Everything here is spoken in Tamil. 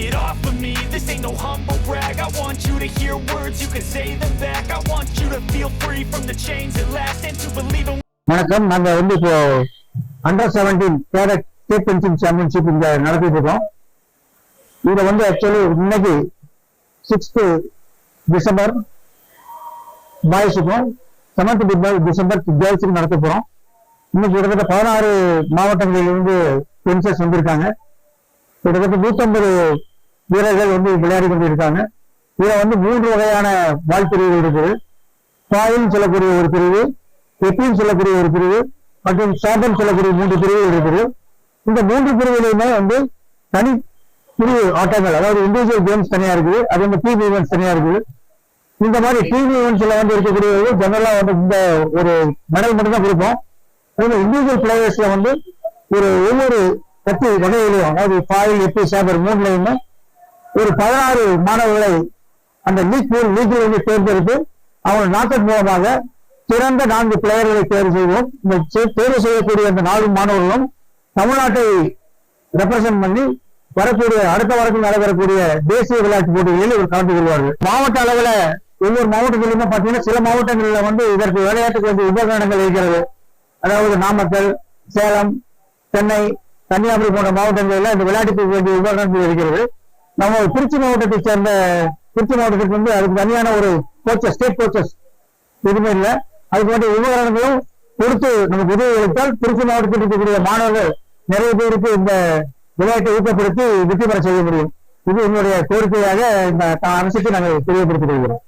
Get off of me, this ain't no humble brag. I want you to hear words, you can say them back. I want you to feel free from the chains that last And to believe in வணக்கம். நாங்க வந்து இப்போ under seventeen carrot state fencing championship இங்க நடத்திட்டு இருக்கோம். இதை வந்து ஆக்சுவலி இன்னைக்கு சிக்ஸ்த் டிசம்பர் பாய்ஸுக்கும் செவன்த் டிசம்பர் கேர்ள்ஸுக்கும் நடத்த போறோம். இன்னைக்கு கிட்டத்தட்ட பதினாறு மாவட்டங்களிலிருந்து பென்சர்ஸ் வந்திருக்காங்க. கிட்டத்தட்ட நூத்தம்பது வீரர்கள் வந்து விளையாடி கொண்டிருக்காங்க. இதுல வந்து மூன்று வகையான வாழ் பிரிவுகள் இருக்குது. பாயில் சொல்லக்கூடிய ஒரு பிரிவு எப்பின்னு சொல்லக்கூடிய ஒரு பிரிவு மற்றும் சாதம் சொல்லக்கூடிய மூன்று பிரிவுகள் இருக்குது. இந்த மூன்று பிரிவுலையுமே வந்து தனி பிரிவு ஆட்டங்கள் அதாவது இண்டிவிஜுவல் கேம்ஸ் தனியா இருக்குது அது வந்து டீம் ஈவெண்ட்ஸ் தனியா இருக்குது. இந்த மாதிரி டீம் ஈவெண்ட்ஸ்ல வந்து இருக்கக்கூடியது ஜெனரலா வந்து இந்த ஒரு மெடல் மட்டும் தான் கொடுப்போம் அதுல இண்டிவிஜுவல் பிளேயர்ஸ்ல வந்து ஒரு ஒவ்வொரு பத்து வகையிலையும் அதாவது பாயில் எட்டு சாபர் மூணுலையுமே ஒரு பதினாறு மாணவர்களை அந்த லீக் லீக்கில் இருந்து தேர்ந்தெடுத்து அவங்க நாக்கட் மூலமாக சிறந்த நான்கு பிளேயர்களை தேர்வு செய்வோம். இந்த தேர்வு செய்யக்கூடிய அந்த நாலு மாணவர்களும் தமிழ்நாட்டை ரெப்ரசன்ட் பண்ணி வரக்கூடிய அடுத்த வாரத்தில் நடைபெறக்கூடிய தேசிய விளையாட்டு போட்டிகளில் இவர் கலந்து கொள்வார்கள். மாவட்ட அளவில் ஒவ்வொரு மாவட்டத்திலுமே பார்த்தீங்கன்னா சில மாவட்டங்களில் வந்து இதற்கு விளையாட்டுக்கு வந்து உபகரணங்கள் இருக்கிறது. அதாவது நாமக்கல் சேலம் சென்னை கன்னியாகுமரி போன்ற மாவட்டங்களில் இந்த விளையாட்டுக்கு வேண்டிய உபகரணங்கள் இருக்கிறது. நம்ம திருச்சி மாவட்டத்தை சேர்ந்த திருச்சி மாவட்டத்துக்கு வந்து அதுக்கு தனியான ஒரு கோச்சஸ் ஸ்டேட் கோச்சஸ் எதுவுமே இல்லை. அதுக்கு வேண்டிய உபகரணங்களும் கொடுத்து நமக்கு உதவி அளித்தால் திருச்சி மாவட்டத்தில் இருக்கக்கூடிய மாணவர்கள் நிறைய பேருக்கு இந்த விளையாட்டை ஊக்கப்படுத்தி வெற்றி பெற செய்ய முடியும். இது என்னுடைய கோரிக்கையாக இந்த அரசுக்கு நாங்கள் தெரியப்படுத்திக் கொள்கிறோம்.